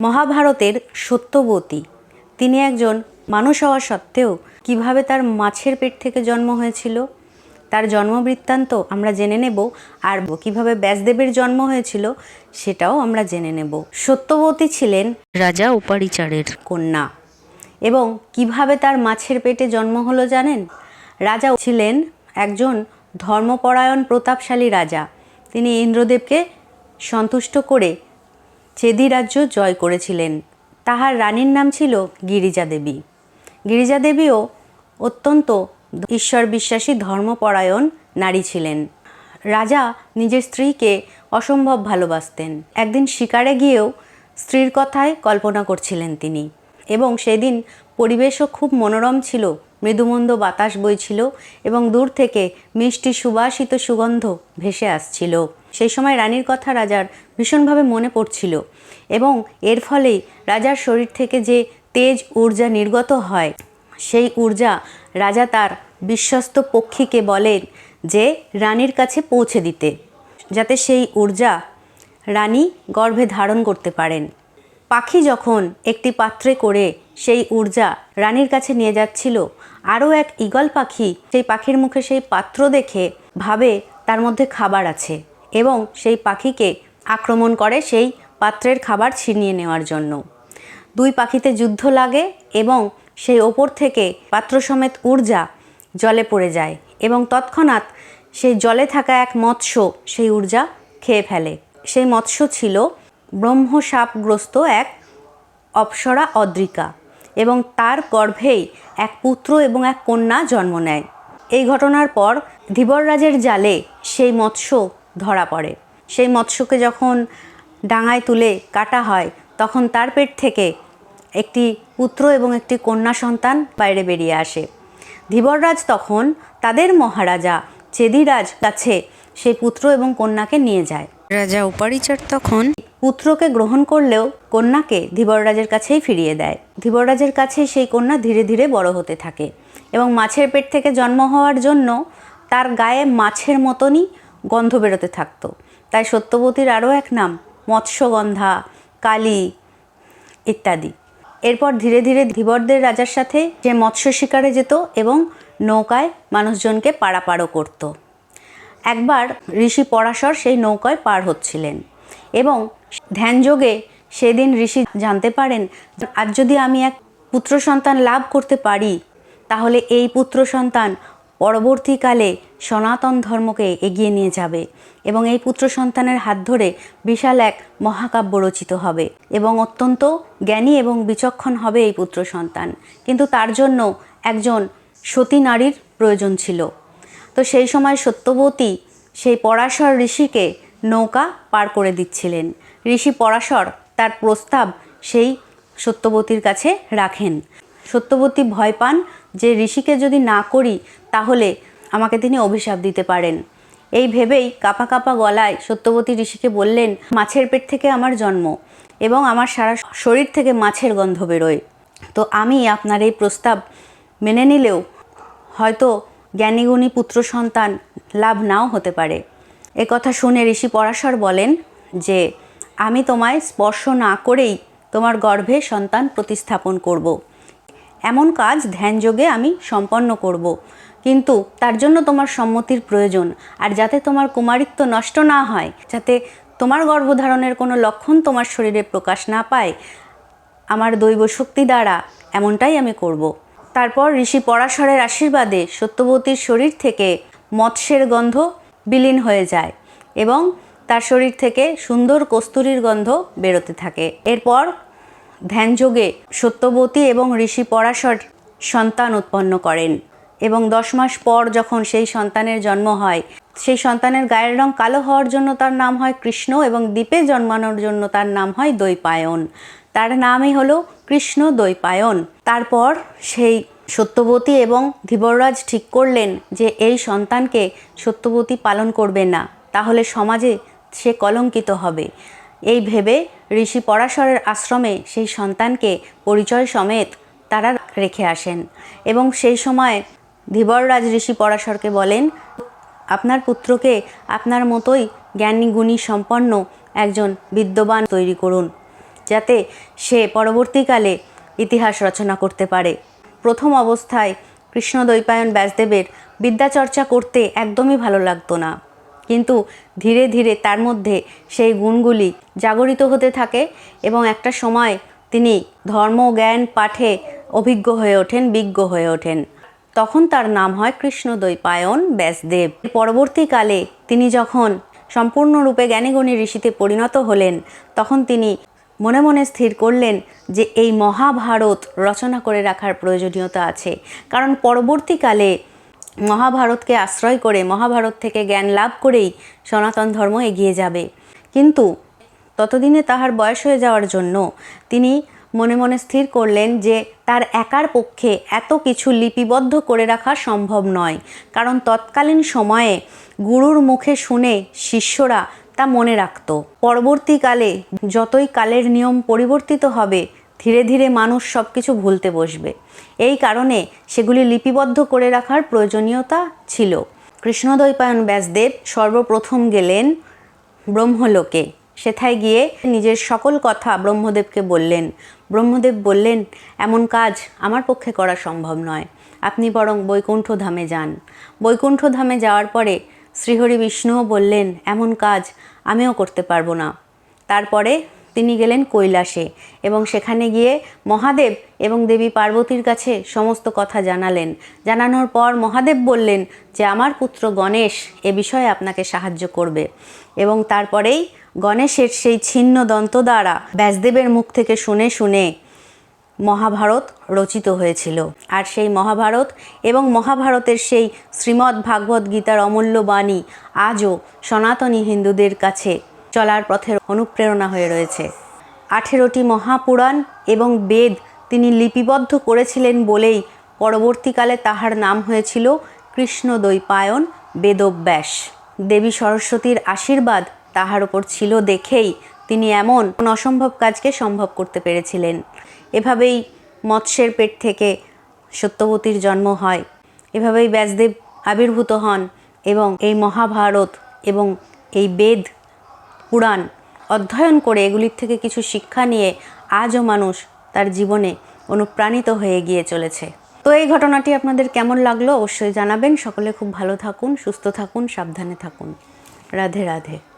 মহাভারতের সত্যবতী। তিনি একজন মানুষ হওয়া সত্ত্বেও কীভাবে তার মাছের পেট থেকে জন্ম হয়েছিল, তার জন্ম বৃত্তান্ত আমরা জেনে নেব আর কীভাবে ব্যাসদেবের জন্ম হয়েছিল সেটাও আমরা জেনে নেব। সত্যবতী ছিলেন রাজা উপারিচারের কন্যা এবং কীভাবে তার মাছের পেটে জন্ম হলো জানেন? রাজা ছিলেন একজন ধর্মপরায়ণ প্রতাপশালী রাজা। তিনি ইন্দ্রদেবকে সন্তুষ্ট করে চেদি রাজ্য জয় করেছিলেন। তাহার রানীর নাম ছিল গিরিজা দেবী। গিরিজা দেবীও অত্যন্ত ঈশ্বর বিশ্বাসী ধর্মপরায়ণ নারী ছিলেন। রাজা নিজের স্ত্রীকে অসম্ভব ভালোবাসতেন। একদিন শিকারে গিয়েও স্ত্রীর কথায় কল্পনা করছিলেন তিনি এবং সেদিন পরিবেশও খুব মনোরম ছিল মৃদুমন্দ বাতাস বইছিল এবং দূর থেকে মিষ্টি সুবাসিত সুগন্ধ ভেসে আসছিল। সেই সময় রানীর কথা রাজার ভীষণভাবে মনে পড়ছিল এবং এর ফলেই রাজার শরীর থেকে যে তেজ ঊর্জা নির্গত হয়, সেই ঊর্জা রাজা তার বিশ্বস্ত পক্ষীকে বলেন যে রানীর কাছে পৌঁছে দিতে, যাতে সেই ঊর্জা রানী গর্ভে ধারণ করতে পারেন। পাখি যখন একটি পাত্রে করে সেই ঊর্জা রানীর কাছে নিয়ে যাচ্ছিল আরও এক ঈগল পাখি সেই পাখির মুখে সেই পাত্র দেখে ভাবে তার মধ্যে খাবার আছে এবং সেই পাখিকে আক্রমণ করে সেই পাত্রের খাবার ছিনিয়ে নেওয়ার জন্য। দুই পাখিতে যুদ্ধ লাগে এবং সেই ওপর থেকে পাত্র সমেত ঊর্জা জলে পড়ে যায় এবং তৎক্ষণাৎ সেই জলে থাকা এক মৎস্য সেই ঊর্জা খেয়ে ফেলে। সেই মৎস্য ছিল ব্রহ্মসাপগ্রস্ত এক অপ্সরা অদ্রিকা। এবং তার গর্ভেই এক পুত্র এবং এক কন্যা জন্ম নেয়। এই ঘটনার পর ধীবররাজের জালে সেই মৎস্য ধরা পড়ে। সেই মৎস্যকে যখন ডাঙায় তুলে কাটা হয়, তখন তার পেট থেকে একটি পুত্র এবং একটি কন্যা সন্তান বাইরে বেরিয়ে আসে। ধীবররাজ তখন তাদের মহারাজা চেদিরাজ কাছে সেই পুত্র এবং কন্যাকে নিয়ে যায়। রাজা উপারিচার তখন পুত্রকে গ্রহণ করলেও কন্যাকে ধীবররাজের কাছেই ফিরিয়ে দেয়। ধীবররাজের কাছেই সেই কন্যা ধীরে ধীরে বড় হতে থাকে এবং মাছের পেট থেকে জন্ম হওয়ার জন্য তার গায়ে মাছের মতনই গন্ধ বেরোতে থাকতো। তাই সত্যবতীর আরও এক নাম, মৎস্যগন্ধা, কালী ইত্যাদি। এরপর ধীরে ধীরে ধীবরদের রাজার সাথে যে মৎস্য শিকারে যেত এবং নৌকায় মানুষজনকে পারাপারও করতো। একবার ঋষি পরাশর সেই নৌকায় পার হচ্ছিলেন এবং ধ্যানযোগে সেদিন ঋষি জানতে পারেন, আজ যদি আমি এক পুত্র সন্তান লাভ করতে পারি, তাহলে এই পুত্র সন্তান পরবর্তীকালে সনাতন ধর্মকে এগিয়ে নিয়ে যাবে এবং এই পুত্র সন্তানের হাত ধরে বিশাল এক মহাকাব্য রচিত হবে এবং অত্যন্ত জ্ঞানী এবং বিচক্ষণ হবে এই পুত্র সন্তান। কিন্তু তার জন্য একজন সতী নারীর প্রয়োজন ছিল। তো সেই সময় সত্যবতী সেই পরাশর ঋষিকে নৌকা পার করে দিচ্ছিলেন। ঋষি পরাশর তার প্রস্তাব সেই সত্যবতীর কাছে রাখেন। সত্যবতী ভয় পান যে ঋষিকে যদি না করি তাহলে আমাকে তিনি অভিশাপ দিতে পারেন। এই ভেবেই কাপা কাপা গলায় সত্যবতী ঋষিকে বললেন, মাছের পেট থেকে আমার জন্ম এবং আমার সারা শরীর থেকে মাছের গন্ধ বেরোয়। তো আমি আপনার এই প্রস্তাব মেনে নিলেও হয়তো জ্ঞানীগুণী পুত্র সন্তান লাভ নাও হতে পারে। এ কথা শুনে ঋষি পরাশর বলেন যে আমি তোমায় স্পর্শ না করেই তোমার গর্ভে সন্তান প্রতিস্থাপন করব। এমন কাজ ধ্যানযোগে আমি সম্পন্ন করব। কিন্তু তার জন্য তোমার সম্মতির প্রয়োজন, আর যাতে তোমার কুমারিত্ব নষ্ট না হয়, যাতে তোমার গর্ভধারণের কোনো লক্ষণ তোমার শরীরে প্রকাশ না পায়, আমার দৈব শক্তি দ্বারা এমনটাই আমি করব। তারপর ঋষি পরাশরের আশীর্বাদে সত্যবতীর শরীর থেকে মৎস্যের গন্ধ বিলীন হয়ে যায় এবং তার শরীর থেকে সুন্দর কস্তুরীর গন্ধ বেরোতে থাকে। এরপর ধ্যানযোগে সত্যবতী এবং ঋষি পরাশর সন্তান উৎপন্ন করেন এবং দশ মাস পর যখন সেই সন্তানের জন্ম হয়, সেই সন্তানের গায়ের রং কালো হওয়ার জন্য তার নাম হয় কৃষ্ণ এবং দ্বীপে জন্মানোর জন্য তার নাম হয় দৈপায়ন। তার নামই হলো কৃষ্ণ দৈপায়ন। তারপর সেই সত্যবতী এবং ধীবররাজ ঠিক করলেন যে এই সন্তানকে সত্যবতী পালন করবে না। তাহলে সমাজে সে কলঙ্কিত হবে। এই ভেবে ঋষি পরাশরের আশ্রমে সেই সন্তানকে পরিচয় সমেত তারা রেখে আসেন এবং সেই সময় ধীবররাজ ঋষি পরাশরকে বলেন, আপনার পুত্রকে আপনার মতোই জ্ঞানী গুণী সম্পন্ন একজন বিদ্যবান তৈরি করুন, যাতে সে পরবর্তীকালে ইতিহাস রচনা করতে পারে। প্রথম অবস্থায় কৃষ্ণদ্বৈপায়ন ব্যাসদেবের বিদ্যাচর্চা করতে একদমই ভালো লাগতো না। কিন্তু ধীরে ধীরে তার মধ্যে সেই গুণগুলি জাগরিত হতে থাকে এবং একটা সময় তিনি ধর্ম জ্ঞান পাঠে অভিজ্ঞ হয়ে ওঠেন, বিজ্ঞ হয়ে ওঠেন। তখন তার নাম হয় কৃষ্ণদ্বৈপায়ন ব্যাসদেব। পরবর্তীকালে তিনি যখন সম্পূর্ণরূপে জ্ঞানীগণী ঋষিতে পরিণত হলেন, তখন তিনি মনে মনে স্থির করলেন যে এই মহাভারত রচনা করে রাখার প্রয়োজনীয়তা আছে। কারণ পরবর্তীকালে মহাভারতকে আশ্রয় করে মহাভারত থেকে জ্ঞান লাভ করেই সনাতন ধর্ম এগিয়ে যাবে। কিন্তু ততদিনে তাহার বয়স হয়ে যাওয়ার জন্য তিনি মনে মনে স্থির করলেন যে তার একার পক্ষে এত কিছু লিপিবদ্ধ করে রাখা সম্ভব নয়। কারণ তৎকালীন সময়ে গুরুর মুখে শুনে শিষ্যরা তা মনে রাখত। পরবর্তীকালে যতই কালের নিয়ম পরিবর্তিত হবে ধীরে ধীরে মানুষ সব কিছু ভুলতে বসবে। এই কারণে সেগুলি লিপিবদ্ধ করে রাখার প্রয়োজনীয়তা ছিল। কৃষ্ণদ্বৈপায়ন ব্যাসদেব সর্বপ্রথম গেলেন ব্রহ্মলোকে। সেথায় গিয়ে নিজের সকল কথা ব্রহ্মদেবকে বললেন। ব্রহ্মদেব বললেন, এমন কাজ আমার পক্ষে করা সম্ভব নয়। আপনি বরং বৈকুণ্ঠ ধামে যান। বৈকুণ্ঠ ধামে যাওয়ার পরে শ্রীহরি বিষ্ণুও বললেন, এমন কাজ আমিও করতে পারব না। তারপরে তিনি গেলেন কৈলাসে এবং সেখানে গিয়ে মহাদেব এবং দেবী পার্বতীর কাছে সমস্ত কথা জানালেন। জানানোর পর মহাদেব বললেন যে, আমার পুত্র গণেশ এ বিষয়ে আপনাকে সাহায্য করবে। এবং তারপরেই গণেশের সেই ছিন্ন দন্ত দ্বারা ব্যাসদেবের মুখ থেকে শুনে শুনে মহাভারত রচিত হয়েছিল। আর সেই মহাভারত এবং মহাভারতের সেই শ্রীমদ্ ভাগবত গীতার অমূল্য বাণী আজও সনাতনী হিন্দুদের কাছে চলার পথের অনুপ্রেরণা হয়ে রয়েছে। আঠেরোটি মহাপুরাণ এবং বেদ তিনি লিপিবদ্ধ করেছিলেন বলেই পরবর্তীকালে তাহার নাম হয়েছিল কৃষ্ণদ্বৈপায়ন বেদব্যাস। দেবী সরস্বতীর আশীর্বাদ তাহার ওপর ছিল দেখেই তিনি এমন অসম্ভব কাজকে সম্ভব করতে পেরেছিলেন। এভাবেই মৎস্যের পেট থেকে সত্যবতীর জন্ম হয়। এভাবেই ব্যাসদেব আবির্ভূত হন এবং এই মহাভারত এবং এই বেদ পুরাণ অধ্যয়ন করে এগুলির থেকে কিছু শিক্ষা নিয়ে আজও মানুষ তার জীবনে অনুপ্রাণিত হয়ে গিয়ে চলেছে। তো এই ঘটনাটি আপনাদের কেমন লাগল অবশ্যই জানাবেন। সকলে খুব ভালো থাকুন, সুস্থ থাকুন, সাবধানে থাকুন। রাধে রাধে।